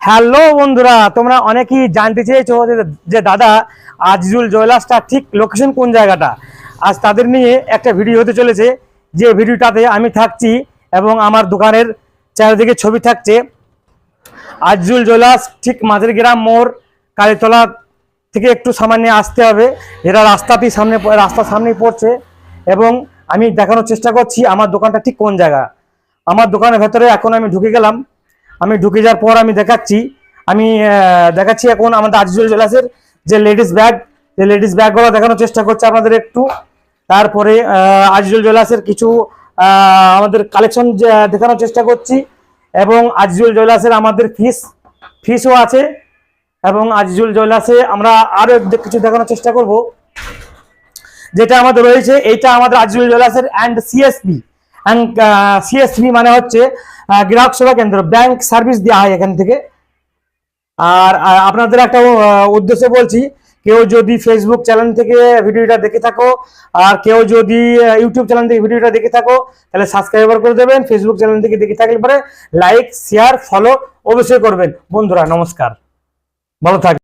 Hello বন্ধুরা, তোমরা অনেকেই জানতে চেয়েছো যে- দাদা আজিজুল জয়লাসটা ঠিক লোকেশন কোন জায়গাটা? আজ তাদের নিয়ে একটা ভিডিও হতে চলেছে, যে ভিডিওটাতে আমি থাকছি এবং আমার দোকানের চারিদিকে ছবি থাকছে। আজিজুল জয়লাস ঠিক মাঝের গ্রাম মোড়, কালীতলা থেকে একটু সামান্য আসতে হবে। যেটা রাস্তাতেই সামনে রাস্তার সামনেই পড়ছে। এবং আমি দেখানোর চেষ্টা করছি আমার দোকানটা ঠিক কোন জায়গা। আমার দোকানের ভেতরে এখন আমি ঢুকে গেলাম। আমি ঢুকে যাওয়ার পর আমি দেখাচ্ছি। আমি দেখাচ্ছি এখন আমাদের আজিজুল জেলাসের যে লেডিস ব্যাগ। যে লেডিস ব্যাগগুলো দেখানোর চেষ্টা করছে আপনাদের একটু। তারপরে আজিজুল জেলাসের কিছু আমাদের কালেকশন দেখানোর চেষ্টা করছি। এবং আজিজুল জেলাসের আমাদের ফিস, ফিসও আছে। এবং আজিজুল জয়লাসে আমরা আরও কিছু দেখানোর চেষ্টা করব। যেটা আমাদের রয়েছে, এইটা আমাদের আজিজুল জয়লাসের অ্যান্ড সিএসপি অ্যান্ড সিএসপি মানে হচ্ছে গ্রাহক সেবা কেন্দ্র ব্যাংক সার্ভিস দেওয়া হয় এখান থেকে। আর আপনাদের একটা উদ্দেশ্যে বলছি, কেউ যদি ফেসবুক চ্যানেল থেকে ভিডিওটা দেখে থাকো, আর কেউ যদি ইউটিউব চ্যানেল থেকে ভিডিওটা দেখে থাকো, তাহলে সাবস্ক্রাইবার করে দেবেন ফেসবুক চ্যানেল থেকে দেখে থাকলে পরে লাইক শেয়ার ফলো অবশ্যই করবেন। বন্ধুরা, নমস্কার। ভালো থাকবেন